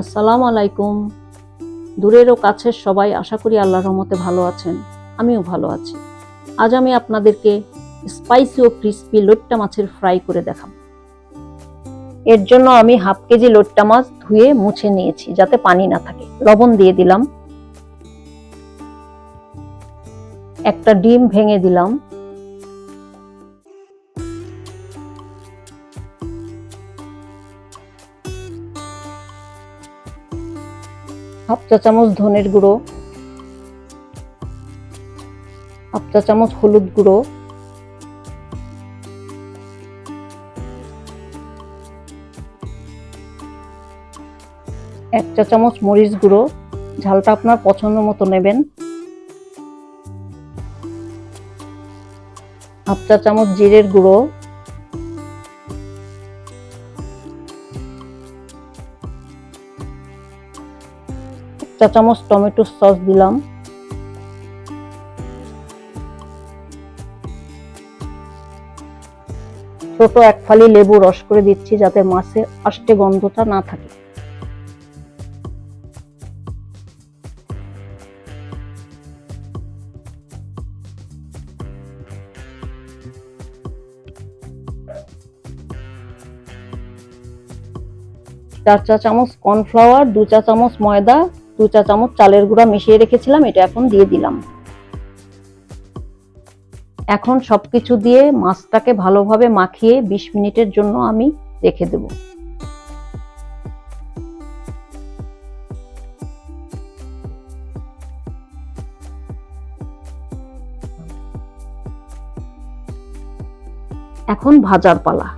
আসসালামু আলাইকুম। দূরের ও কাছের সবাই আশা করি আল্লাহর রহমতে ভালো আছেন। আমিও ভালো আছি। আজ আমি আপনাদেরকে স্পাইসি ও ক্রিস্পি লোট্টা মাছের ফ্রাই করে দেখাবো। এর জন্য আমি হাফ কেজি লোট্টা মাছ ধুয়ে মুছে নিয়েছি যাতে পানি না থাকে। লবণ দিয়ে দিলাম। একটা ডিম ভেঙে দিলাম। হাফ চা চামচ ধনের গুঁড়ো, হাফ চা চামচ হলুদ গুঁড়ো, এক চা চামচ মরিচ গুঁড়ো, ঝালটা আপনার পছন্দ মতো নেবেন। হাফ চা চামচ জিরের গুঁড়ো চা চামচ টমেটো সস দিলাম। ছোট এক ফালি লেবু রস করে দিচ্ছি যাতে মাছের আষ্টে গন্ধটা না থাকে। চার চা চামচ কর্নফ্লাওয়ার দু চা চামচ ময়দা দু চা চামচ চালের গুঁড়া মিশিয়ে রেখেছিলাম, এটা এখন দিয়ে দিলাম। এখন সবকিছু দিয়ে মাছটাকে ভালোভাবে মাখিয়ে বিশ মিনিটের জন্য আমি রেখে দেব। এখন ভাজার পালা।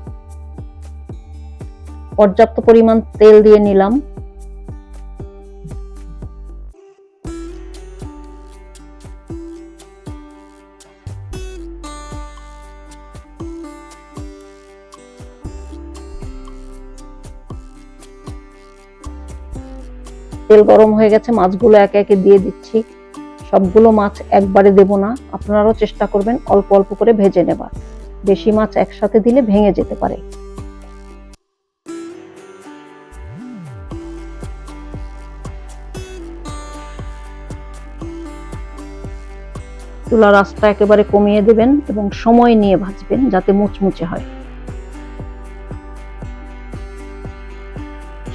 পর্যাপ্ত পরিমাণ তেল দিয়ে নিলাম। তেল গরম হয়ে গেছে, মাছগুলো একে একে দিয়ে দিচ্ছি। সবগুলো মাছ একবারে দেব না, আপনারাও চেষ্টা করবেন অল্প অল্প করে ভেজে নেবার। বেশি মাছ একসাথে দিলে ভেঙে যেতে পারে। চুলার আঁচটা একেবারে কমিয়ে দেবেন এবং সময় নিয়ে ভাজবেন যাতে মুচমুচে হয়।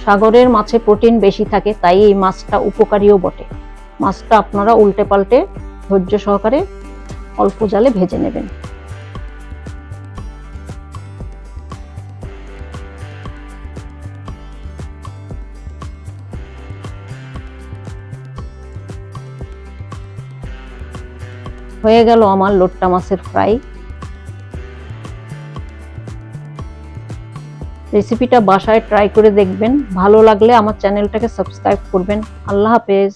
সাগরের মাছে প্রোটিন বেশি থাকে, তাই এই মাছটা উপকারীও বটে। মাছটা আপনারা উল্টে পাল্টে ধৈর্য সহকারে অল্প জালে ভেজে নেবেন। হয়ে গেল আমার লোট্টা মাছের ফ্রাই। রেসিপিটা বাসায় ট্রাই করে দেখবেন। ভালো লাগলে আমার চ্যানেলটাকে সাবস্ক্রাইব করবেন। আল্লাহ হাফেজ।